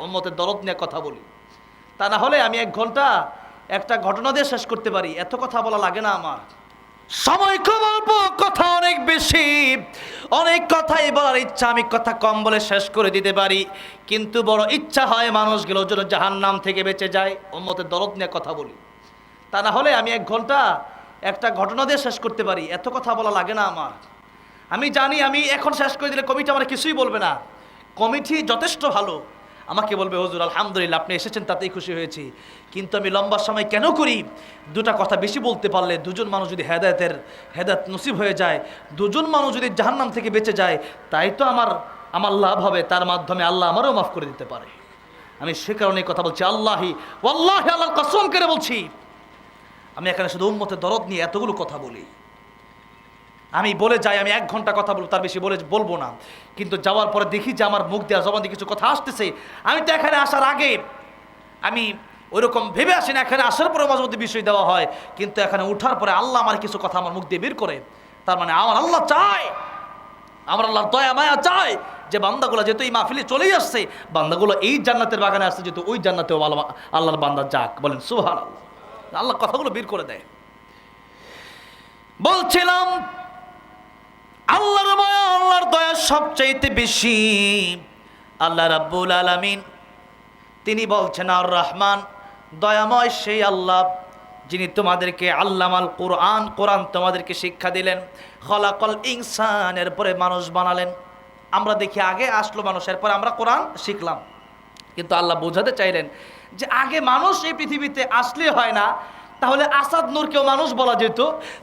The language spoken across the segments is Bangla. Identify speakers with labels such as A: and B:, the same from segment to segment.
A: উম্মতের দরদ নিয়ে কথা বলি। তা না হলে আমি এক ঘণ্টা একটা ঘটনা দিয়ে শেষ করতে পারি। এত কথা বলা লাগে না আমার। সময় খুব অল্প, কথা অনেক বেশি। অনেক কথাই বলার ইচ্ছা, আমি কথা কম বলে শেষ করে দিতে পারি। কিন্তু বড় ইচ্ছা হয় মানুষগুলো যেন জাহান নাম থেকে বেঁচে যায়, উম্মতের দরদ নিয়ে কথা বলি। তা না হলে আমি এক ঘণ্টা একটা ঘটনা দিয়ে শেষ করতে পারি। এত কথা বলা লাগে না আমার। আমি জানি আমি এখন শেষ করে দিলে কমিটি আমার কিছুই বলবে না। কমিটি যথেষ্ট ভালো। আমাকে বলবে, হজুর, আলহামদুলিল্লাহ, আপনি এসেছেন, তাতেই খুশি হয়েছি। কিন্তু আমি লম্বা সময় কেন করি? দুটা কথা বেশি বলতে পারলে দুজন মানুষ যদি হেদায়তের, হেদায়ত নসিব হয়ে যায়, দুজন মানুষ যদি জাহান্নাম থেকে বেঁচে যায়, তাই তো আমার আমার লাভ হবে, তার মাধ্যমে আল্লাহ আমারও মাফ করে দিতে পারে। আমি সে কারণে কথা বলছি, আল্লাহি আল্লাহ আল্লাহ কসম করে বলছি। আমি এখানে শুধু উম্মতের দরদ নিয়ে এতগুলো কথা বলি। আমি বলে যাই, আমি এক ঘণ্টা কথা বলব, তার বেশি বলে বলব না। কিন্তু যাওয়ার পরে দেখি যে আমার মুখ দেওয়া জবান দিয়ে কিছু কথা আসতেছে। আমি তো এখানে আসার আগে, আমি ওইরকম ভেবে আসি না এখানে আসার পরে মাঝে মধ্যে বিষয় দেওয়া হয়। কিন্তু এখানে উঠার পরে আল্লাহ আমার কিছু কথা আমার মুখ দিয়ে বের করে। তার মানে আমার আল্লাহ চায়, আমার আল্লাহর দয়া, মায়া চায় যে বান্দাগুলো যেহেতু এই মাহফিলে চলেই আসছে, বান্দাগুলো এই জান্নাতের বাগানে আসছে, যেহেতু ওই জান্নাতেও আল্লাহর বান্দা যাক। বলেন সুহার আল্লাহ আল্লাহ কথাগুলো বের করে দেয়। বলছিলাম আল্লাহর মায়া, আল্লাহর দয়া সবচাইতে বেশি। আল্লাহ রাব্বুল আলামিন তিনি বলছেন, আর রহমান, দয়াময় সেই আল্লাহ যিনি তোমাদেরকে আল্লামাল কোরআন কোরআন তোমাদেরকে শিক্ষা দিলেন, খলাকল ইনসান, এরপরে মানুষ বানালেন। আমরা দেখি আগে আসলো মানুষ, এরপরে আমরা কোরআন শিখলাম। কিন্তু আল্লাহ বোঝাতে চাইলেন যে আগে মানুষ এই পৃথিবীতে আসলে হয় না তাহলে আসাদ নূর কেউ মানুষ বলা যেত,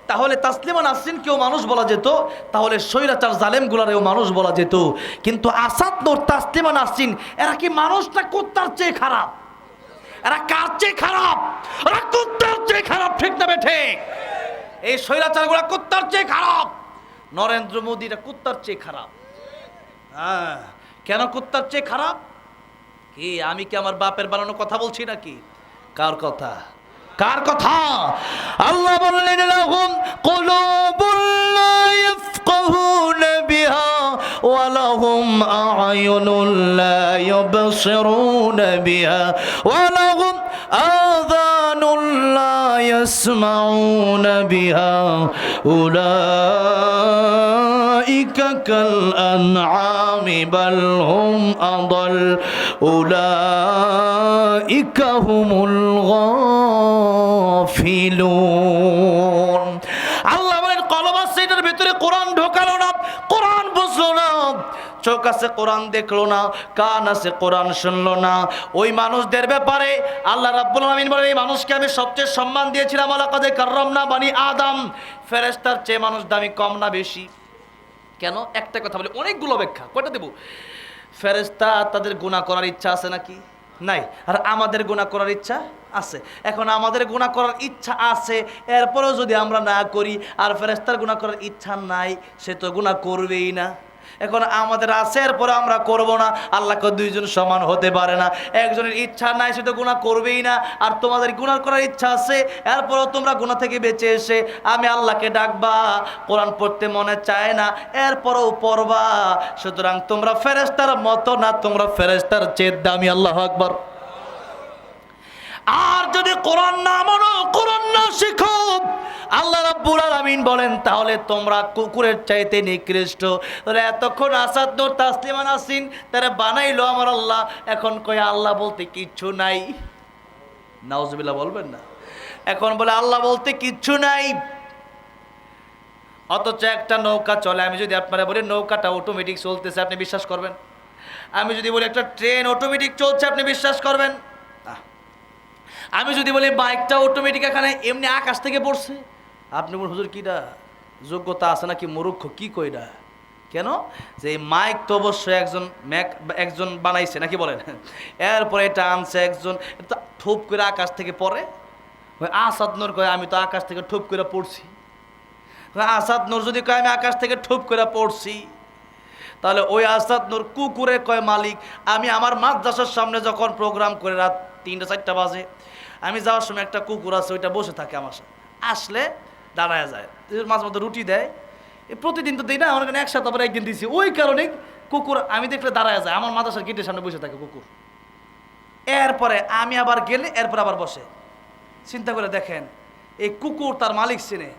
A: তাহলে তাসলিমা নাসরিন কেউ মানুষ বলা যেত, তাহলে সৈরাচার জালেম গুলারেও মানুষ বলা যেত। কিন্তু আসাদ নূর, তাসলিমা নাসরিন, এরা কি মানুষটা কুত্তার চেয়ে খারাপ? এরা কার চেয়ে খারাপ? এরা কুত্তার চেয়ে খারাপ, ঠিক না বেঠে এই স্বৈরাচারগুলা কুত্তার চেয়ে খারাপ। নরেন্দ্র মোদী এটা কুত্তার চেয়ে খারাপ। হ্যাঁ কেন কুত্তার চেয়ে খারাপ? কি, আমি কি আমার বাপের বানানো কথা বলছি নাকি? কার কথা? কার কথা? আল্লাহ বললেন, লাহুম কুলুবুল লা ইয়াফকাহুনা বিহা ওয়া লাহুম আয়ুনুল লা ইয়াবসিরুনা বিহা ওয়া লাহুম আযানুল লা ইয়াসমাউনা বিহা উলাইকা কাল আনআমি বাল হুম আদাল উলাইকা হুমুল গাফিলুন। আল্লাহ বলেন কলব আছে ভিতরে, কোরআন ঢোকালো না, কোরআন বুঝলো না, চোখ আছে কোরআন দেখল না, কান আছে কোরআন শুনলো না। ওই মানুষদের ব্যাপারে আল্লাহ রাব্বুল আমিন বলেন, এই মানুষকে আমি সবচেয়ে সম্মান দিয়েছিলাম আলাকাদে কাররাম না বানি আদম। ফেরেস্তার চেয়ে মানুষ দামি কম না বেশি। কেন? একটা কথা বলে, অনেকগুলো ব্যাখ্যা কটা দেব? ফেরেশতা তাদের গুণা করার ইচ্ছা আছে নাকি? নাই। আর আমাদের গুণা করার ইচ্ছা আছে। এখন আমাদের গুণা করার ইচ্ছা আছে, এরপরেও যদি আমরা না করি, আর ফেরেস্তার গুণা করার ইচ্ছা নাই, সে তো গুণা করবেই না। এখন আমাদের আছে এরপরে আমরা করব না। আল্লাহকে দুইজন সমান হতে পারে না। একজনের ইচ্ছা নাই, সে তো গুণা করবেই না। আর তোমাদের গুণা করার ইচ্ছা আছে, এরপরও তোমরা গুণা থেকে বেঁচে এসে আমি আল্লাহকে ডাকবা, কোরআন পড়তে মনে চায় না, এরপরও পড়বা। সুতরাং তোমরা ফেরেস্তার মতো না, তোমরা ফেরেস্তার চেয়ে দামি, আল্লাহ আকবর। আর যদি কোরআন না মানো, কোরআন না শিখো আলামিন বলেন, তাহলে তোমরা কুকুরের চাইতে নিকৃষ্ট। তাহলে এতক্ষণ আসাদ নূর তাসলিমা নাসিন তারা বানাইলো আমার আল্লাহ। এখন কয়, আল্লাহ বলতে কিচ্ছু নাই। নাউজুবিল্লাহ বলবেন না? এখন বলে, আল্লাহ বলতে কিচ্ছু নাই। অথচ একটা নৌকা চলে। আমি যদি আপনারা বলি, নৌকাটা অটোমেটিক চলতেছে, আপনি বিশ্বাস করবেন? আমি যদি বলি, একটা ট্রেন অটোমেটিক চলছে, আপনি বিশ্বাস করবেন? আমি যদি বলি বাইকটা অটোমেটিক এখানে, এমনি আকাশ থেকে পড়ছে। আপনি বলুন, হুজুর কিটা যোগ্যতা আছে নাকি মূর্খ? কি কইরা কেন? যে মাইক তো অবশ্যই একজন ম্যাক একজন বানাইছে, নাকি বলেন? এরপরে এটা আনছে একজন ঠোপ করে আকাশ থেকে পড়ে। ওই আসাদ নূর কয়, আমি তো আকাশ থেকে ঠোপ করে পড়ছি। ওই আসাদ নূর যদি কয়, আমি আকাশ থেকে ঠোপ করে পড়ছি। তাহলে ওই আসাদ নূর কুকুরে কয়, মালিক, আমি আমার মাদ্রাসার সামনে যখন প্রোগ্রাম করে রাত তিনটা, চারটা বাজে, আমি যাওয়ার সময় একটা কুকুর আছে, ওইটা বসে থাকে আমার সাথে। আসলে দাঁড়ায় যায়। মাঝে মধ্যে রুটি দেয়। প্রতিদিন তো দিই না, আমার এখানে একসাথে আবার একদিন দিছি। ওই কারণে কুকুর, আমি দেখলে দাঁড়ায় যায়। আমার মাদ্রাসার গেটের সামনে বসে থাকে কুকুর। এরপরে আমি আবার গেলে, এরপর আবার বসে। চিন্তা করে দেখেন, এই কুকুর তার মালিক চিনে।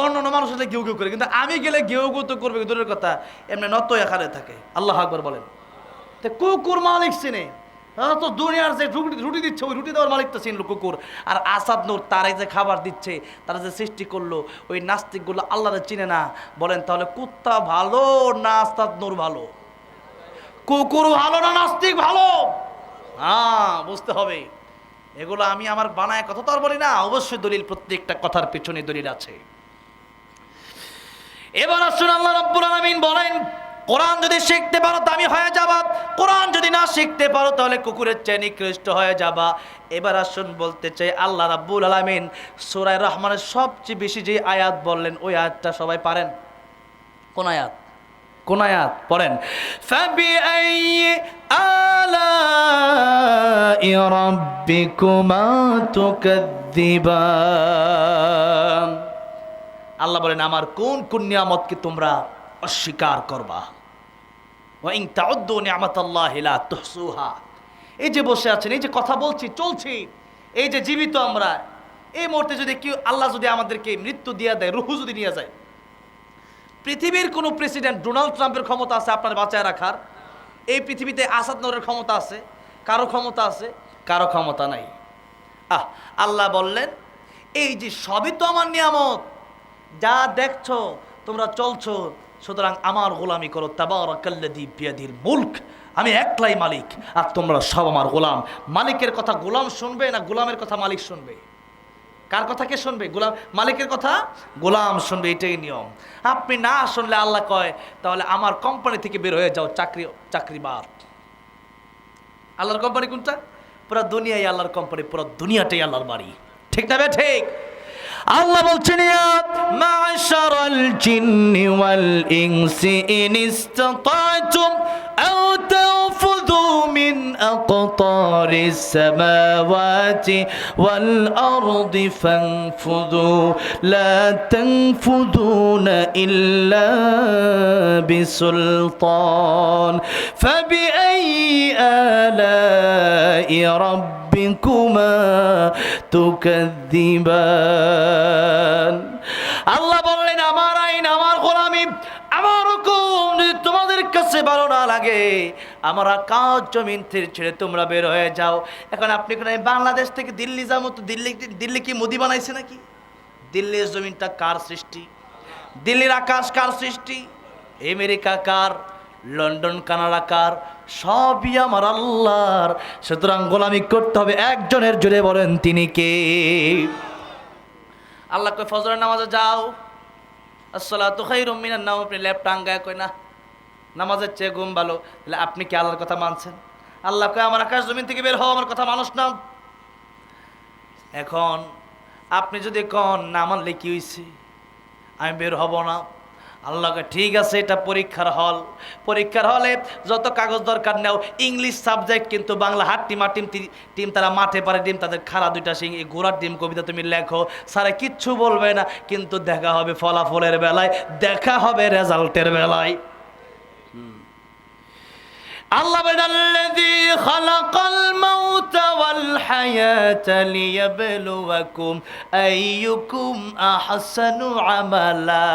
A: অন্য অন্য মানুষ হলে ঘেউ ঘেউ করে। কিন্তু আমি গেলে ঘেউ ঘেউ তো করবে, দূরের কথা। এমনি নত এখানে থাকে। আল্লাহ আকবর বলেন। তো কুকুর মালিক চিনে। তো দুনিয়ার যে রুটি দিচ্ছে, ওই রুটি দেওয়ার মালিক তো চিনল কুকুর। আর আসাদ নূর তারাই যে খাবার দিচ্ছে, তারা যে সৃষ্টি করল, ওই নাস্তিকগুলো আল্লাহরে চিনে না। বলেন, তাহলে কুত্তা ভালো না আসাদ নূর ভালো? কুকুর ভালো না নাস্তিক ভালো? হ্যাঁ বুঝতে হবে। এগুলো আমি আমার বানায় কথা তো আর বলি না, অবশ্যই দলিল প্রত্যেকটা কথার পিছনে দলিল আছে। এবার আসুন আল্লাহ রাব্বুল আলামিন বলেন কোরআন যদি শিখতে পারো, দামি হয়ে যাবা। কোরআন যদি না শিখতে পারো, তাহলে কুকুরের চেয়ে নিকৃষ্ট হয়ে যাবা। এবার আসুন বলতে চাই, আল্লাহ রাব্বুল আলামিন সূরা রহমানের সবচেয়ে বেশি যে আয়াত বললেন, ওই আয়াতটা সবাই পারেন? কোন আয়াত? কোন আয়াত? পড়েন। আল্লাহ বলেন, আমার কোন কোন নিয়ামতকে তোমরা অস্বীকার করবা? ওয়াইন তাউদ্দু নিয়ামাতাল্লাহি লা তুহসুহা। এই যে বসে আছেন, এই যে কথা বলছি, চলছি, এই যে জীবিত আমরা, এই মুহূর্তে যদি কেউ, আল্লাহ যদি আমাদেরকে মৃত্যু দিয়ে দেয়, রুহু যদি নিয়ে যায়, পৃথিবীর কোনো প্রেসিডেন্ট ডোনাল্ড ট্রাম্পের ক্ষমতা আছে আপনার বাঁচায় রাখার? এই পৃথিবীতে আসাদ নরের ক্ষমতা আছে, কারও ক্ষমতা আছে, কারও ক্ষমতা নাই। আহ, আল্লাহ বললেন, এই যে সবই তো আমার নিয়ামত, যা দেখছ, তোমরা চলছো সুতরাং আমার গোলামি করো, তাবারাকাল্লাযী বিয়াদিল মুলক। আমি একলাই মালিক, আর তোমরা সব আমার গোলাম। মালিকের কথা গোলাম শুনবে না গোলামের কথা মালিক শুনবে? কার কথা কে শুনবে? গোলাম, মালিকের কথা গোলাম শুনবে, এটাই নিয়ম। আপনি না শুনলে আল্লাহ কয়, তাহলে আমার কোম্পানি থেকে বের হয়ে যাও, চাকরি চাকরিবার আল্লাহর কোম্পানি কোনটা? পুরো দুনিয়াই আল্লাহর কোম্পানি পুরো দুনিয়াটাই আল্লাহর বাড়ি। ঠিক না ঠিক? আল্লাহ বলছেন ইয়া মাশারাল জিন্নি ওয়াল ইনসি ইন ইসতাতা'তুম আও তানফুযু মিন আকতারিস সামাওয়াতি ওয়াল আরদি ফানফুযু লা তানফুযুনা ইল্লা বিসুলতান রাব্বিকুমা তুকাদ্দিবান আল্লাহ বললেন, আমার আইন, আমার গোলামি, আমার হুকুম যদি তোমাদের কাছে ভালো না লাগে, আমার আকাশ জমিন ছেড়ে তোমরা বের হয়ে যাও। এখন আপনি বাংলাদেশ থেকে দিল্লি যাব তো দিল্লি দিল্লি কি মোদি বানাইছে নাকি? দিল্লির জমিনটা কার সৃষ্টি? দিল্লির আকাশ কার সৃষ্টি? আমেরিকা কার? লন্ডন, কানাডা কার? সবই আমার আল্লাহর। সুতরাং গোলামি করতে হবে, একজনের জুড়ে বলেন, তিনি কে? আল্লাহ কই ফজরের নামাজে যাও। আসসালাতু খাইরুম মিনান নাম আপনি ল্যাপ টাঙ্গায় কই না, নামাজের চেয়ে ঘুম ভালো। তাহলে আপনি কি আল্লাহর কথা মানছেন? আল্লাহ কয়, আমার আকাশ জমিন থেকে বের হও, আমার কথা মানুষ না এখন আপনি যদি কন, না মানলে কি হয়েছে আমি বের হব না। আল্লাহকে ঠিক আছে, এটা পরীক্ষার হল। পরীক্ষার হলে যত কাগজ দরকার নেও ইংলিশ সাবজেক্ট কিন্তু বাংলা হাট টিম, আর টিম টিম তারা মাঠে পারে ডিম তাদের খারা দুইটা সিং এই ঘোড়ার ডিম কবিতা তুমি লেখো। সারা কিচ্ছু বলবে না, কিন্তু দেখা হবে ফলাফলের বেলায়, দেখা হবে রেজাল্টের বেলায়। আল্লাহ আল্লাযী খালাকাল মাউতা ওয়াল হায়াতা লিয়াবলুয়াকুম আইয়ুকুম আহসানু আমালা।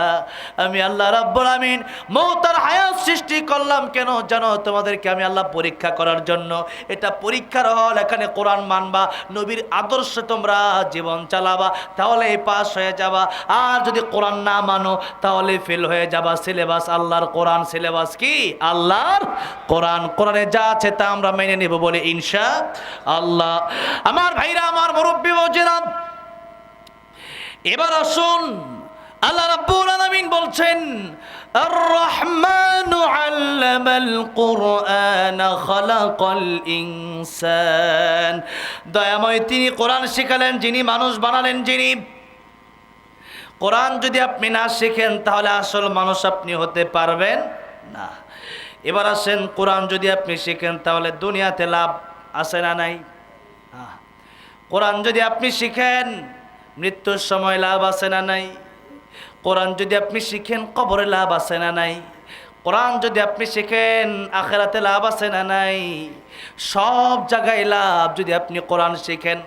A: আমি আল্লাহ রাব্বুল আমিন মৌত আর হায়াত সৃষ্টি করলাম কেন জানো? তোমাদেরকে আমি আল্লাহ পরীক্ষা করার জন্য। এটা পরীক্ষার হল, এখানে কোরআন মানবা, নবীর আদর্শ তোমরা জীবন চালাবা তাহলে পাস হয়ে যাবা। আর যদি কোরআন না মানো, তাহলে ফেল হয়ে যাবা। সিলেবাস আল্লাহর কোরআন, সিলেবাস কি? আল্লাহর কোরআন। কোরআনে যা আছে তা আমরা মেনে নেব বলে ইনশা আল্লাহ। আমার ভাইরা, আমার মুরব্বী বজেরাম এবার আসুন। আল্লাহ রাব্বুল আলামিন বলছেন আর রহমানু আল্লামাল কুরআন খালাকাল ইনসান। দয়াময় তিনি কোরআন শিখালেন, যিনি মানুষ বানালেন যিনি। কোরআন যদি আপনি না শিখেন, তাহলে আসল মানুষ আপনি হতে পারবেন না। এবার আসেন, কোরআন যদি আপনি শিখেন, তাহলে দুনিয়াতে লাভ আছে না নাই। কোরআন যদি আপনি শিখেন, মৃত্যুর সময় লাভ আছে না নাই? কোরআন যদি আপনি শিখেন, কবরে লাভ আছে না নাই? কোরআন যদি আপনি শিখেন, আখেরাতে লাভ আছে না নাই? সব জায়গায় লাভ যদি আপনি কোরআন শিখেন।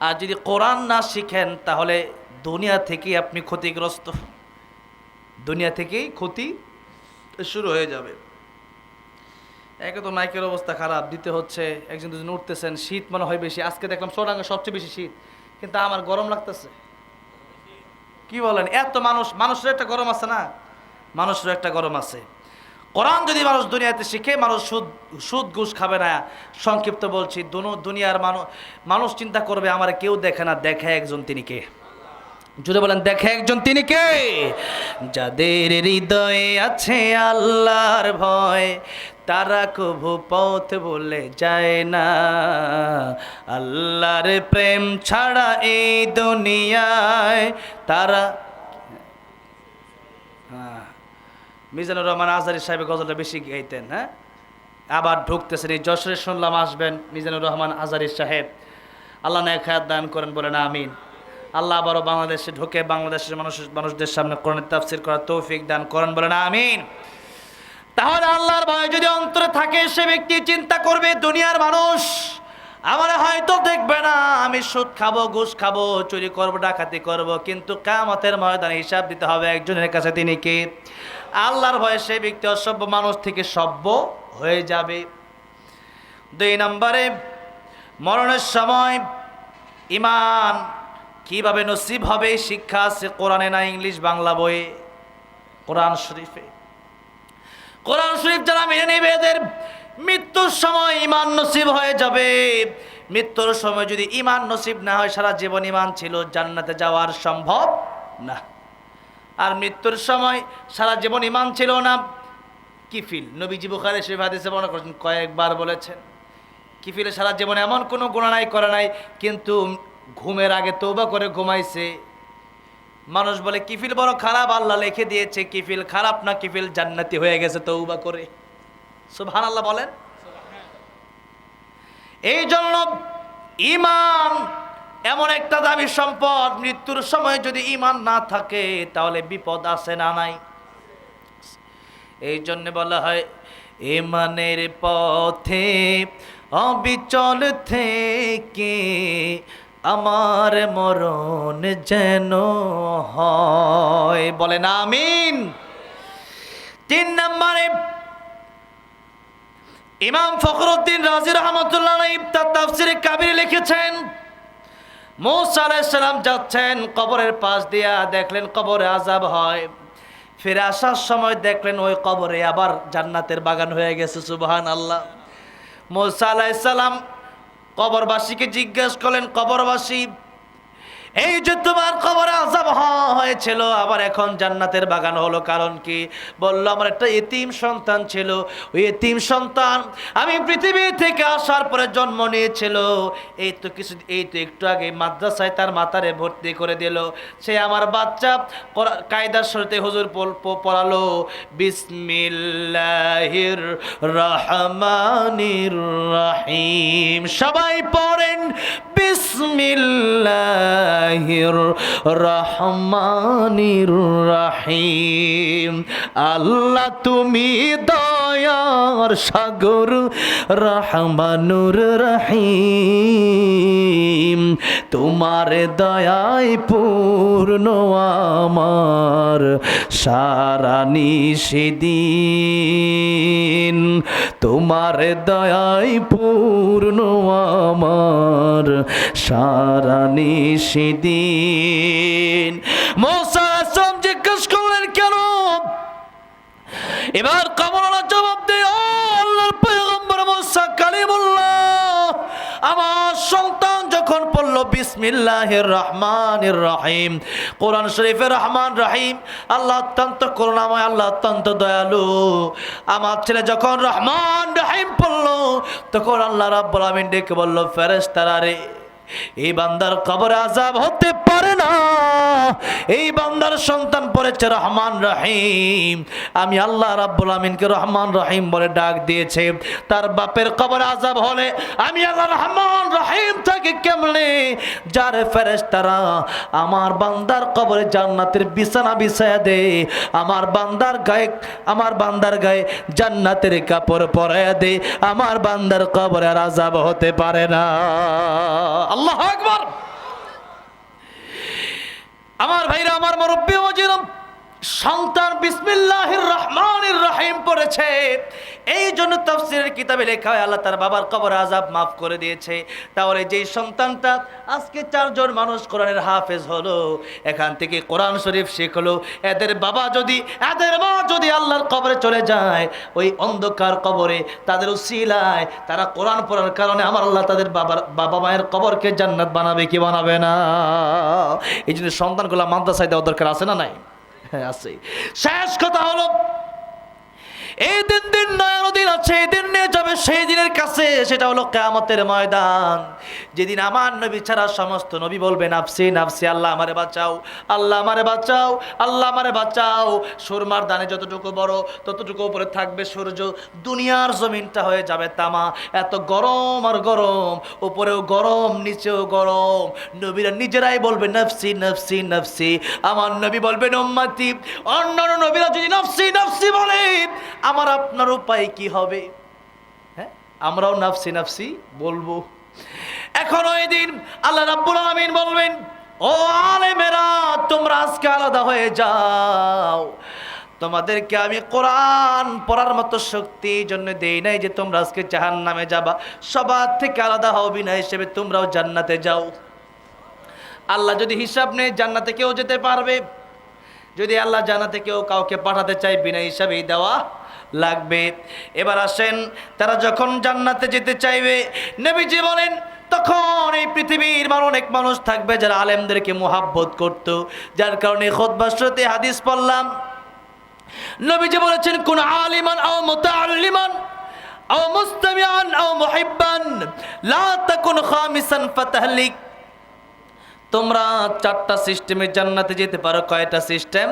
A: আর যদি কোরআন না শিখেন, তাহলে দুনিয়া থেকেই আপনি ক্ষতিগ্রস্ত। দুনিয়া থেকেই ক্ষতি শুরু হয়ে যাবে। একে তো মাইকের অবস্থা খারাপ, দিতে হচ্ছে, একজন দুজন উঠতেছেন, শীত মনে হয় বেশি। আজকে দেখলাম সোনাঙ্গে সবচেয়ে বেশি শীত, কিন্তু আমার গরম লাগতেছে। কি বলেন? এত মানুষ, মানুষের একটা গরম আছে না? মানুষের একটা গরম আছে। কোরআন যদি মানুষ দুনিয়াতে শিখে, মানুষ সুদ সুদ ঘুষ খাবে না। সংক্ষিপ্ত বলছি, দুনো দুনিয়ার মানুষ মানুষ চিন্তা করবে, আমার কেউ দেখে না, দেখে একজন তিনি কে? যদি বলেন, দেখে একজন তিনি কে? যাদের হৃদয়ে আছে আল্লাহর ভয়, তারা কভু পথ বলে যায় না। আল্লাহর প্রেম ছাড়া এই দুনিয়ায় তারা হ্যাঁ মিজানুর রহমান আজারি সাহেবের গজলটা বেশি গাইতেন হ্যাঁ? আবার ঢুকতেছেন, এই যশোরে শুনলাম আসবেন মিজানুর রহমান আজারি সাহেব। আল্লাহ নায়ক দান করেন, বলেন আমিন। আল্লাহ আবারও বাংলাদেশে ঢুকে বাংলাদেশের মানুষ মানুষদের সামনে কোরআনের তাফসির করার তৌফিক দান করেন বলেন, আমিন। তাহলে আল্লাহর ভয় যদি অন্তরে থাকে, সে ব্যক্তি চিন্তা করবে, দুনিয়ার মানুষ আমার হয়তো দেখবে না, আমি সুদ খাব, ঘুষ খাব, চুরি করব, ডাকাতি করব, কিন্তু কামতের ময়দানে হিসাব দিতে হবে একজনের কাছে তিনি কে? আল্লাহর ভয়ে সেই ব্যক্তি অসভ্য মানুষ থেকে সভ্য হয়ে যাবে। দুই নম্বরে, মরণের সময় ইমান কীভাবে নসিব হবে শিক্ষা আছে কোরআনে না ইংলিশ বাংলা বইয়ে? কোরআন শরীফে। কোরআন শরীফ যারা মেনে নেবে, এদের মৃত্যুর সময় ইমান নসিব হয়ে যাবে। মৃত্যুর সময় যদি ইমান নসিব না হয়, সারা জীবন ইমান ছিল, জান্নাতে যাওয়ার সম্ভব না। আর মৃত্যুর সময় সারা জীবন ইমান ছিল না কিফিল নবীজি বুখারে শরীফ হাদিসে মনে করছেন, কয়েকবার বলেছেন কিফিলে সারা জীবন এমন কোনো গুণা নাই, করা নাই, কিন্তু ঘুমের আগে তৌবা করে ঘুমাইছে। মানুষ বলে, কিফিল বড় খারাপ? আল্লাহ লিখে দিয়েছে, কিফিল খারাপ না, কিফিল জান্নাতি হয়ে গেছে তৌবা করে। সুবহান আল্লাহ বলেন? এই জন্য ইমান এমন একটা দামি সম্পদ, মৃত্যুর সময় যদি ইমান না থাকে, তাহলে বিপদ আছে না নাই। এই জন্য বলা হয় ইমানের পথে অবিচল থেকে আমার মরণ যেন হয়। বলেন আমিন। তিন নম্বরে, ইমাম ফখরুদ্দিন রাজি রহমতুল্লাহ তাফসিরে কাবির লিখেছেন, মৌসা যাচ্ছেন, কবরের পাশ দিয়া দেখলেন কবরে আজাব হয়। ফিরে আসার সময় দেখলেন ওই কবরে আবার জান্নাতের বাগান হয়ে গেছে সুবহান আল্লাহ মৌসা আলাইসালাম কবরবাসীকে জিজ্ঞেস করলেন কবরবাসী এই যে তোমার কবরে আজাব হয়েছিল, আবার এখন জান্নাতের বাগান হলো, কারণ কি? বলল, আমার একটা এতিম সন্তান ছিল। ওই এতিম সন্তান আমি পৃথিবী থেকে আসার পরে জন্ম নিয়েছিল। এই তো কিছু এই তো একটু আগে মাদ্রাসায় তার মাতারে ভর্তি করে দিল। সে আমার বাচ্চা কায়দার সরতে হুজুর পড়ালো। বিসমিল্লাহির রহমানির রহিম। সবাই পড়েন। বিসমিল্লাহির রহমানির রহিম। আল্লাহ তুমি দয়ার সাগর, রহমানুর রহিম। তোমার দয়ায় পূর্ণ আমার, সারা নিষেদিন তোমার দয়াই পূর্ণ আমার। সারা নিষেদিন মোসা জিজ্ঞেস করলেন কেন? এবার কমলা জবাব দেয় পড়ল বিসমিল্লাহির রহমানির রহিম। কোরআন শরীফের রহমান রহিম। আল্লাহ অত্যন্ত করুণাময়, আল্লাহ অত্যন্ত দয়ালু। আমার ছেলে যখন রহমান রহিম পড়ল, তখন আল্লাহ রাব্বুল আমিন ডেকে বলল, ফেরেশতারা রে। এই বান্দার কবরে আজাব হতে পারে না। এই বান্দার সন্তান পড়েছে রহমান রহিম। আমি আল্লাহ রাব্বুল আমিনকে রহমান রহিম বলে ডাক দিয়েছে। তার বাপের কবরে আজাব হলে আমি আল্লাহ রহমান রহিম তাকে কেমনে? যার ফেরেশতারা আমার বান্দার কবরে জান্নাতের বিছানা বিছায়া দে আমার বান্দার গায়ে, আমার বান্দার গায়ে জান্নাতের কাপড় পরায়া দে আমার বান্দার কবরে আজাব হতে পারে না। আল্লাহ একবার আমার ভাইরা আমার মুরব্বী মজিরম সন্তান বিসমিল্লাহির রহমানির রহিম পড়েছে। এই জন্য তাফসীরের কিতাবে লেখা হয়, আল্লাহ তার বাবার কবর আজাব মাফ করে দিয়েছে। তাহলে যেই সন্তানটা আজকে চারজন মানুষ কোরআনের হাফেজ হলো, এখান থেকে কোরআন শরীফ শিখলো, এদের বাবা যদি, এদের মা যদি আল্লাহর কবরে চলে যায়, ওই অন্ধকার কবরে তাদের উসিলায়, তারা কোরআন পড়ার কারণে আমার আল্লাহ তাদের বাবার, বাবা মায়ের কবরকে জান্নাত বানাবে কি বানাবে না? এই জন্য সন্তানগুলো মাদ্রাসায় দেওয়া দরকার আছে না নাই? আছে। শেষ কথা হলো এই দিন দিন নয়ন দিন আছে, এই দিন নিয়ে যাবে সেই দিনের কাছে, সেটা হলো কেয়ামতের ময়দান। যেদিন আমার নবী ছাড়া সমস্ত নবী বলবে, নাফসি নাফসি, আল্লাহ আমারে বাঁচাও, আল্লাহ আমারে বাঁচাও, আল্লাহ আমারে বাঁচাও। সুরমার দানে যতটুকু বড়, ততটুকু উপরে থাকবে সূর্য। দুনিয়ার জমিনটা হয়ে যাবে তামা। এত গরম আর গরম, উপরেও গরম, নিচেও গরম। নবীরা নিজেরাই বলবে, নফসি নফসি নফসি। আমার নবী বলবেন, উম্মতি। অন্যান্য নবীরা যদি নফসি নফসি বলে আমার আপনার উপায় কি হবে? হ্যাঁ? আমরাও নাফসি নাফসি বলব। এখন ওই দিন আল্লাহ রাব্বুল আলামিন বলবেন, ও আলেমেরা, তোমরা আজকে আলাদা হয়ে যাও। তোমাদেরকে আমি কোরআন পড়ার মতো শক্তি জন্য দেই নাই যে তোমরা আজকে জাহান নামে যাবা। সবার থেকে আলাদা হও বিনা হিসেবে তোমরাও জান্নাতে যাও। আল্লাহ যদি হিসাব নেই জান্নাতে কেউ যেতে পারবে। যদি আল্লাহ জানাতে কেউ কাউকে পাঠাতে চায় বিনা হিসাবেই দেওয়া লাগবে। এবার আসেন, তারা যখন জান্নাতে যেতে চাইবে, নবীজি বলেন, তখন এই পৃথিবীর মান অনেক মানুষ থাকবে যারা আলেমদেরকে মোহাব্বত করত। যার কারণে খোদবাসতে হাদিস পড়লাম। নবীজি বলেছেন, কোন আলিমান আও মুতাআল্লিমান, আও মুস্তামিআন, আও মুহিব্বান, লা তাকুন খামিসান ফাতাহলিক। তোমরা চারটা সিস্টেমে জান্নাতে যেতে পারো। কয়টা সিস্টেম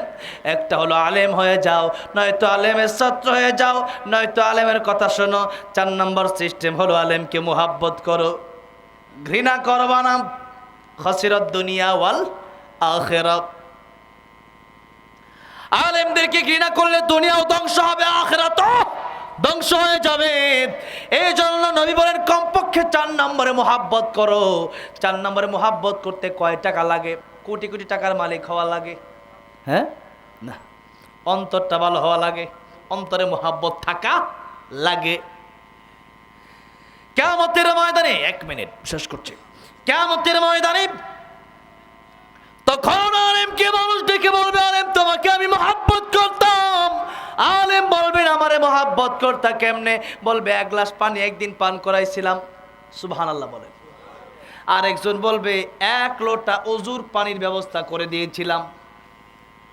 A: একটা হলো আলেম হয়ে যাও, নয়তো আলেমের ছাত্র হয়ে যাও, নয়তো আলেমের কথা শোনো। চার নম্বর সিস্টেম হলো আলেমকে মোহাব্বত করো, ঘৃণা করবা না খসিরত দুনিয়া ওয়াল আখেরাত। আলেমদেরকে ঘৃণা করলে দুনিয়াও ধ্বংস হবে আখেরাত ধ্বংস হয়ে যাবে। এই জন্য নবী বলেন, কমপক্ষে চার নম্বরে মোহাব্বত করো। চার নম্বরে মোহাব্বত করতে কয় টাকা লাগে? কোটি কোটি টাকার মালিক হওয়া লাগে? হ্যাঁ? না। অন্তরটা ভালো হওয়া লাগে। অন্তরে মোহাব্বত থাকা লাগে। কেমতের ময়দানে, এক মিনিট, শেষ করছি। কেমতের ময়দানে তখন আলেমকে মানুষ দেখে বলবে, আলেম, তোমাকে আমি মোহাব্বত করতাম। আলেম বলবেন, আমারে মহাব্বত করতা কেমনে? বলবে, এক গ্লাস পানি একদিন পান করাইছিলাম। সুবহান আল্লাহ বলেন। আর একজন বলবে, এক লোটা অজুর পানির ব্যবস্থা করে দিয়েছিলাম।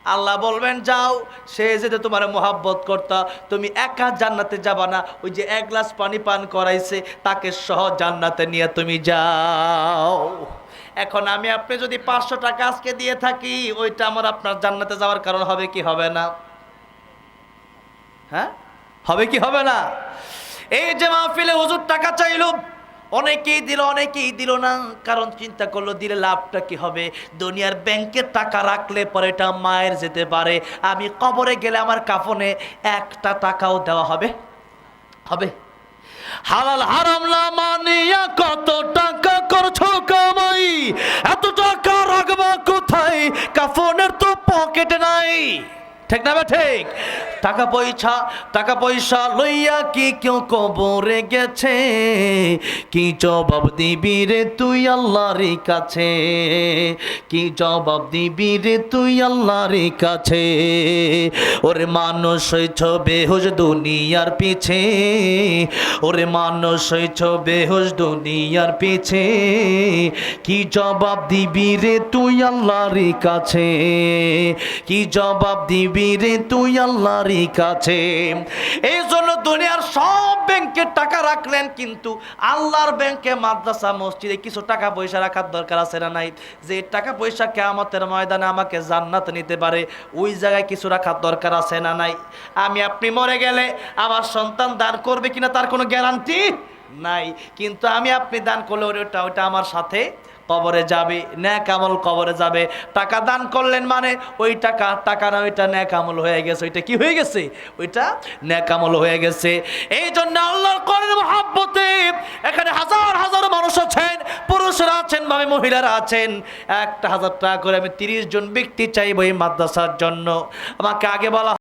A: আল্লাহ বলবেন, যাও, সে যেতে তোমার মোহাব্বত করতা, তুমি একা জান্নাতে যাবা না। ওই যে এক গ্লাস পানি পান করাইছে, তাকে সহ জান্নাতে নিয়ে তুমি যাও। এখন আমি, আপনি যদি পাঁচশো টাকা আজকে দিয়ে থাকি, ওইটা আমার আপনার জান্নাতে যাওয়ার কারণ হবে কি হবে না? হ্যাঁ? হবে কি হবে না? এই যে মাহফিলে হুজুর টাকা চাইলো, অনেকেই দিল অনেকেই দিল না। কারণ চিন্তা করল, দিলে লাভটা কি হবে? দুনিয়ার ব্যাংকে টাকা রাখলে পরে এটা মায়ের যেতে পারে। আমি কবরে গেলে আমার কাফনে একটা টাকাও দেওয়া হবে? হবে? হালাল হারাম না মানিয়া কত টাকা করছ কামাই? এত টাকা রাখবা কোথায়? কাফনের তো পকেটে নাই। ঠিক না ঠিক? টাকা পয়সা টাকা পয়সা লইয়া কি কেউ কবরে গেছে? কি জবাব দিবি রে তুই আল্লাহর কাছে? কি জবাব দিবি রে তুই আল্লাহর কাছে? ওরে মানুষ হইছ বেহুশ দুনিয়ার পিছে। ওরে মানুষ হইছ বেহুশ দুনিয়ার পিছে। কি জবাব দিবি রে তুই আল্লাহর কাছে? কি জবাব দিবি রে, তুই আল্লাহরই কাছে। এই জন্য দুনিয়ার সব ব্যাংকে টাকা রাখলেন, কিন্তু আল্লাহর ব্যাংকে মাদ্রাসা, মসজিদে কিছু টাকা পয়সা রাখার দরকার আছে না নাই? যে টাকা পয়সা কেয়ামতের ময়দানে আমাকে জান্নাত নিতে পারে, ওই জায়গায় কিছু রাখার দরকার আছে না নাই? আমি, আপনি মরে গেলে আমার সন্তান দান করবে কিনা তার কোনো গ্যারান্টি নাই। কিন্তু আমি, আপনি দান করলে ওটা ওটা আমার সাথে কবরে যাবে, ন্যাক আমল কবরে যাবে। টাকা দান করলেন মানে ওই টাকা টাকা না, ওইটা ন্যাক আমল হয়ে গেছে। ওইটা কি হয়ে গেছে? ওইটা ন্যাক আমল হয়ে গেছে। এই জন্য আল্লাহর করের মহাব্বতে এখানে হাজার হাজার মানুষ আছেন, পুরুষরা আছেন, ভাবে মহিলারা আছেন। একটা হাজার টাকা করে আমি তিরিশ জন ব্যক্তি চাইব এই মাদ্রাসার জন্য। আমাকে আগে বলা